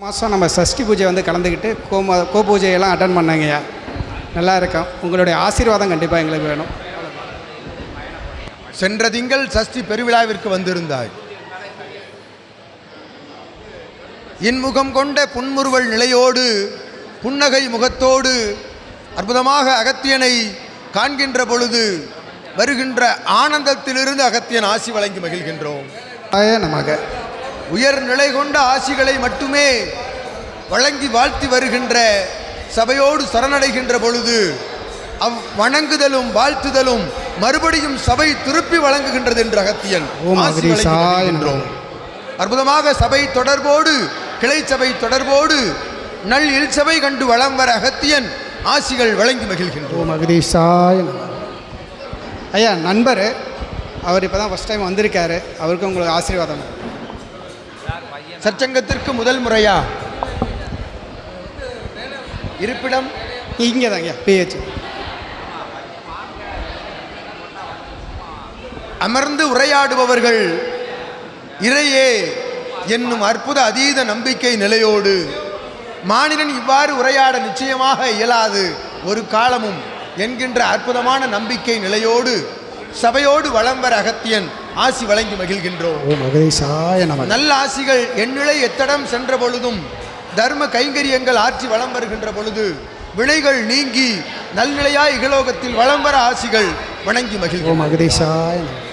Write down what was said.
மாதம் நம்ம சஷ்டி பூஜை வந்து கலந்துக்கிட்டு கோம கோ பூஜையெல்லாம் அட்டன் பண்ணாங்கய்யா. நல்லா இருக்கும். உங்களுடைய ஆசீர்வாதம் கண்டிப்பாக எங்களுக்கு வேணும். சென்ற திங்கள் சஷ்டி பெருவிழாவிற்கு வந்திருந்தாய். இன்முகம் கொண்ட புன்முறுவல் நிலையோடு புன்னகை முகத்தோடு அற்புதமாக அகத்தியனை காண்கின்ற பொழுது வருகின்ற ஆனந்தத்திலிருந்து அகத்தியன் ஆசி வழங்கி மகிழ்கின்றோம். ஆய நமக. உயர் நிலை கொண்ட ஆசிகளை மட்டுமே வழங்கி வாழ்த்தி வருகின்ற சபையோடு சரணடைகின்ற பொழுது அவ் வணங்குதலும் வாழ்த்துதலும் மறுபடியும் சபை திருப்பி வழங்குகின்றது என்று அகத்தியன். மகிழ்கின்றோம். அற்புதமாக சபை தொடர்போடு கிளை சபை தொடர்போடு நல் இல் சபை கண்டு வளம் வர அகத்தியன் ஆசிகள் வழங்கி மகிழ்கின்றோம். நமக ஐயா நண்பர் அவர் இப்போ தான் ஃபஸ்ட் டைம் வந்திருக்காரு. அவருக்கு உங்களுக்கு ஆசீர்வாதம். சச்சங்கத்திற்கு முதல் முறையா? இருப்பிடம்? இங்கே தாங்க பிஹெச் அமர்ந்து உரையாடுபவர்கள் இறையே என்னும் அற்புத அதீத நம்பிக்கை நிலையோடு மானிடன் இவ்வாறு உரையாட நிச்சயமாக இயலாது. ஒரு காலமும் என்கின்ற அற்புதமான நம்பிக்கை நிலையோடு சபையோடு வளம் வர அகத்தியன் ஆசி வழங்கி மகிழ்கின்றோம். ஓம் அகதீஷாய நமக நல்ல ஆசிகள் எண்ணிலை எத்தடம் சென்ற பொழுதும் தர்ம கைங்கரியங்கள் ஆற்றி வளம் வருகின்ற பொழுது வினைகள் நீங்கி நல்நிலையாய் இகலோகத்தில் வளம் வர ஆசிகள் வணங்கி மகிழ்கிறோம் ஓம் அகதீஷாய நமக